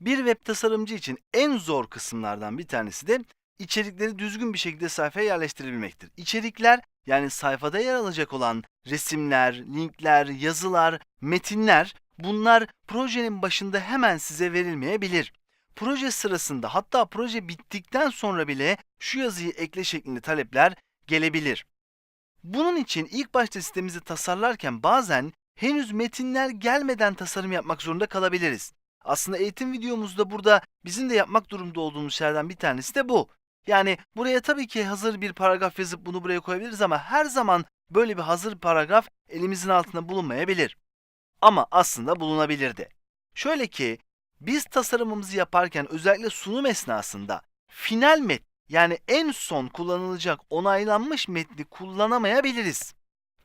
Bir web tasarımcı için en zor kısımlardan bir tanesi de içerikleri düzgün bir şekilde sayfaya yerleştirebilmektir. İçerikler yani sayfada yer alacak olan resimler, linkler, yazılar, metinler bunlar projenin başında hemen size verilmeyebilir. Proje sırasında hatta proje bittikten sonra bile şu yazıyı ekle şeklinde talepler gelebilir. Bunun için ilk başta sitemizi tasarlarken bazen henüz metinler gelmeden tasarım yapmak zorunda kalabiliriz. Aslında eğitim videomuzda burada bizim de yapmak durumda olduğumuz şeylerden bir tanesi de bu. Yani buraya tabii ki hazır bir paragraf yazıp bunu buraya koyabiliriz ama her zaman böyle bir hazır paragraf elimizin altında bulunmayabilir. Ama aslında bulunabilir de. Şöyle ki biz tasarımımızı yaparken özellikle sunum esnasında final met yani en son kullanılacak onaylanmış metni kullanamayabiliriz.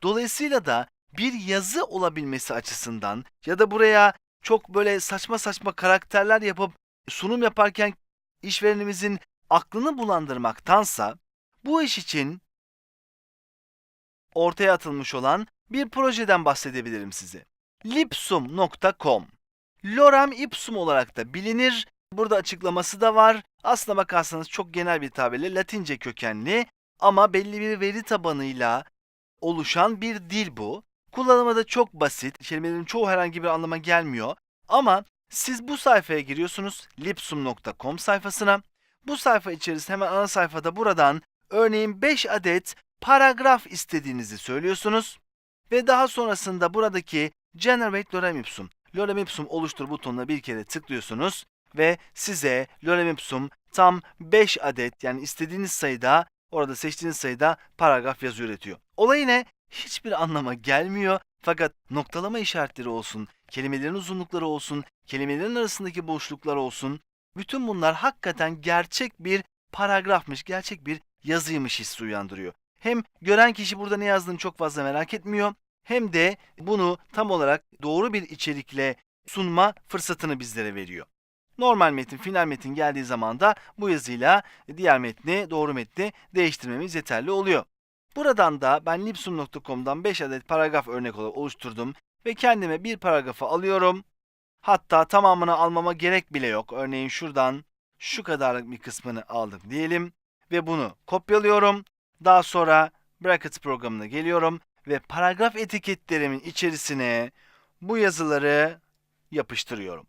Dolayısıyla da bir yazı olabilmesi açısından ya da buraya çok böyle saçma saçma karakterler yapıp sunum yaparken işverenimizin aklını bulandırmaktansa bu iş için ortaya atılmış olan bir projeden bahsedebilirim size. Lipsum.com Lorem ipsum olarak da bilinir. Burada açıklaması da var. Aslına bakarsanız çok genel bir tabirle Latince kökenli ama belli bir veri tabanıyla oluşan bir dil bu. Kullanımı da çok basit. Kelimelerin çoğu herhangi bir anlama gelmiyor. Ama siz bu sayfaya giriyorsunuz. lipsum.com sayfasına. Bu sayfa içerisinde hemen ana sayfada buradan örneğin 5 adet paragraf istediğinizi söylüyorsunuz. Ve daha sonrasında buradaki Generate Lorem Ipsum, Lorem Ipsum oluştur butonuna bir kere tıklıyorsunuz ve size Lorem Ipsum tam 5 adet yani istediğiniz sayıda orada seçtiğiniz sayıda paragraf yazı üretiyor. Olay yine hiçbir anlama gelmiyor fakat noktalama işaretleri olsun, kelimelerin uzunlukları olsun, kelimelerin arasındaki boşluklar olsun bütün bunlar hakikaten gerçek bir paragrafmış, gerçek bir yazıymış hissi uyandırıyor. Hem gören kişi burada ne yazdığını çok fazla merak etmiyor hem de bunu tam olarak doğru bir içerikle sunma fırsatını bizlere veriyor. Normal metin, final metin geldiği zaman da bu yazıyla diğer metni, doğru metni değiştirmemiz yeterli oluyor. Buradan da ben lipsum.com'dan 5 adet paragraf örnek olarak oluşturdum ve kendime bir paragrafı alıyorum. Hatta tamamını almama gerek bile yok. Örneğin şuradan şu kadarlık bir kısmını aldık diyelim ve bunu kopyalıyorum. Daha sonra brackets programına geliyorum ve paragraf etiketlerimin içerisine bu yazıları yapıştırıyorum.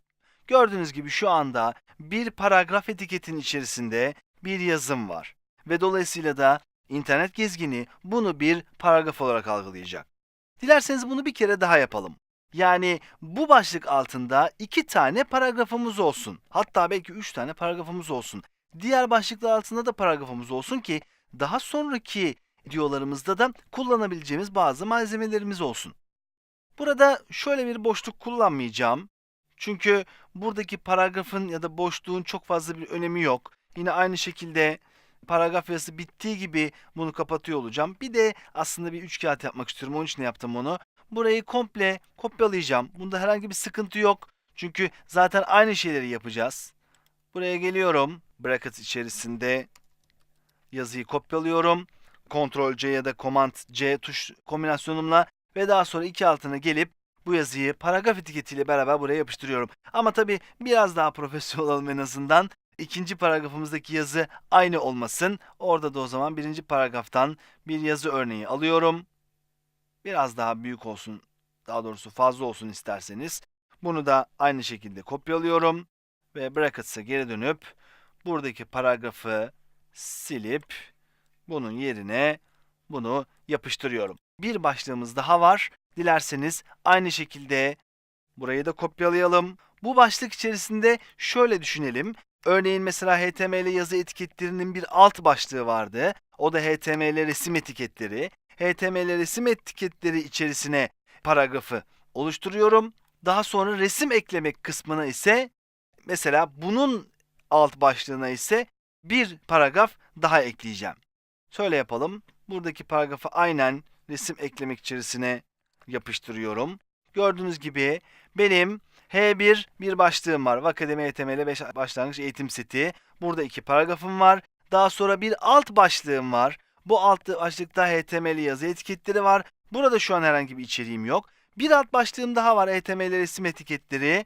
Gördüğünüz gibi şu anda bir paragraf etiketin içerisinde bir yazım var ve dolayısıyla da internet gezgini bunu bir paragraf olarak algılayacak. Dilerseniz bunu bir kere daha yapalım. Yani bu başlık altında iki tane paragrafımız olsun. Hatta belki üç tane paragrafımız olsun. Diğer başlıklar altında da paragrafımız olsun ki daha sonraki videolarımızda da kullanabileceğimiz bazı malzemelerimiz olsun. Burada şöyle bir boşluk kullanmayacağım. Çünkü buradaki paragrafın ya da boşluğun çok fazla bir önemi yok. Yine aynı şekilde paragraf yazısı bittiği gibi bunu kapatıyor olacağım. Bir de aslında bir üç kağıt yapmak istiyorum. Onun için yaptım onu. Burayı komple kopyalayacağım. Bunda herhangi bir sıkıntı yok. Çünkü zaten aynı şeyleri yapacağız. Buraya geliyorum. Bracket içerisinde yazıyı kopyalıyorum. Ctrl C ya da Command C tuş kombinasyonumla ve daha sonra iki altına gelip bu yazıyı paragraf etiketiyle beraber buraya yapıştırıyorum. Ama tabii biraz daha profesyonel olalım en azından. İkinci paragrafımızdaki yazı aynı olmasın. Orada da o zaman birinci paragraftan bir yazı örneği alıyorum. Biraz daha büyük olsun, daha doğrusu fazla olsun isterseniz. Bunu da aynı şekilde kopyalıyorum ve brackets'a geri dönüp buradaki paragrafı silip bunun yerine bunu yapıştırıyorum. Bir başlığımız daha var. Dilerseniz aynı şekilde burayı da kopyalayalım. Bu başlık içerisinde şöyle düşünelim. Örneğin mesela HTML yazı etiketlerinin bir alt başlığı vardı. O da HTML resim etiketleri. HTML resim etiketleri içerisine paragrafı oluşturuyorum. Daha sonra resim eklemek kısmına ise mesela bunun alt başlığına ise bir paragraf daha ekleyeceğim. Şöyle yapalım. Buradaki paragrafı aynen resim eklemek içerisine yapıştırıyorum. Gördüğünüz gibi benim H1 bir başlığım var. Akademi HTML 5 başlangıç eğitim seti. Burada iki paragrafım var. Daha sonra bir alt başlığım var. Bu alt başlıkta HTML yazı etiketleri var. Burada şu an herhangi bir içeriğim yok. Bir alt başlığım daha var HTML resim etiketleri.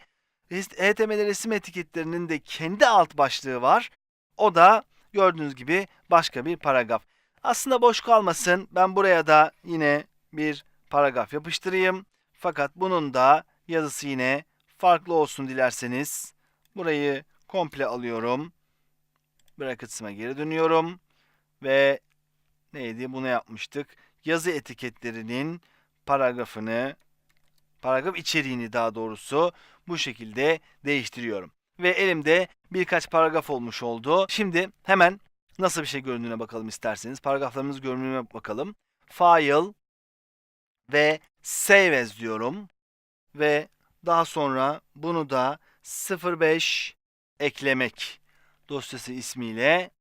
HTML resim etiketlerinin de kendi alt başlığı var. O da gördüğünüz gibi başka bir paragraf. Aslında boş kalmasın. Ben buraya da yine bir paragraf yapıştırayım. Fakat bunun da yazısı yine farklı olsun dilerseniz. Burayı komple alıyorum. Brackets'ıma geri dönüyorum. Ve neydi? Bunu yapmıştık. Yazı etiketlerinin paragrafını, paragraf içeriğini daha doğrusu bu şekilde değiştiriyorum. Ve elimde birkaç paragraf olmuş oldu. Şimdi hemen nasıl bir şey göründüğüne bakalım isterseniz. Paragraflarımız görünümüne bakalım. File ve Save as diyorum. Ve daha sonra bunu da 05 eklemek dosyası ismiyle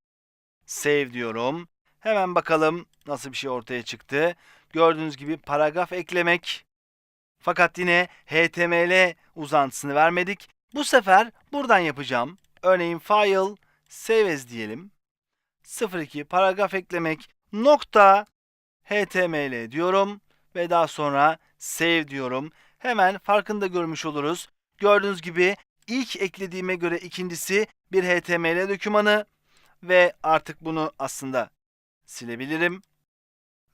save diyorum. Hemen bakalım nasıl bir şey ortaya çıktı. Gördüğünüz gibi paragraf eklemek. Fakat yine HTML uzantısını vermedik. Bu sefer buradan yapacağım. Örneğin file save as diyelim. 02 paragraf eklemek nokta html diyorum ve daha sonra save diyorum. Hemen farkında görmüş oluruz. Gördüğünüz gibi ilk eklediğime göre ikincisi bir HTML dokümanı ve artık bunu aslında silebilirim.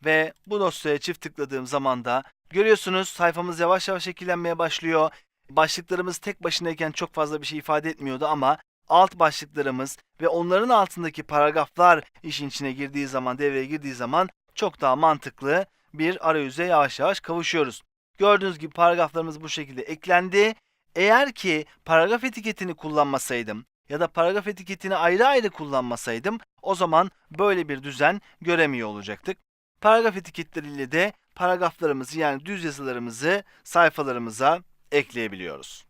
Ve bu dosyaya çift tıkladığım zaman da görüyorsunuz sayfamız yavaş yavaş şekillenmeye başlıyor. Başlıklarımız tek başınayken çok fazla bir şey ifade etmiyordu ama alt başlıklarımız ve onların altındaki paragraflar işin içine girdiği zaman, devreye girdiği zaman çok daha mantıklı bir arayüze yavaş yavaş kavuşuyoruz. Gördüğünüz gibi paragraflarımız bu şekilde eklendi. Eğer ki paragraf etiketini kullanmasaydım ya da paragraf etiketini ayrı ayrı kullanmasaydım o zaman böyle bir düzen göremiyor olacaktık. Paragraf etiketleriyle de paragraflarımızı yani düz yazılarımızı sayfalarımıza ekleyebiliyoruz.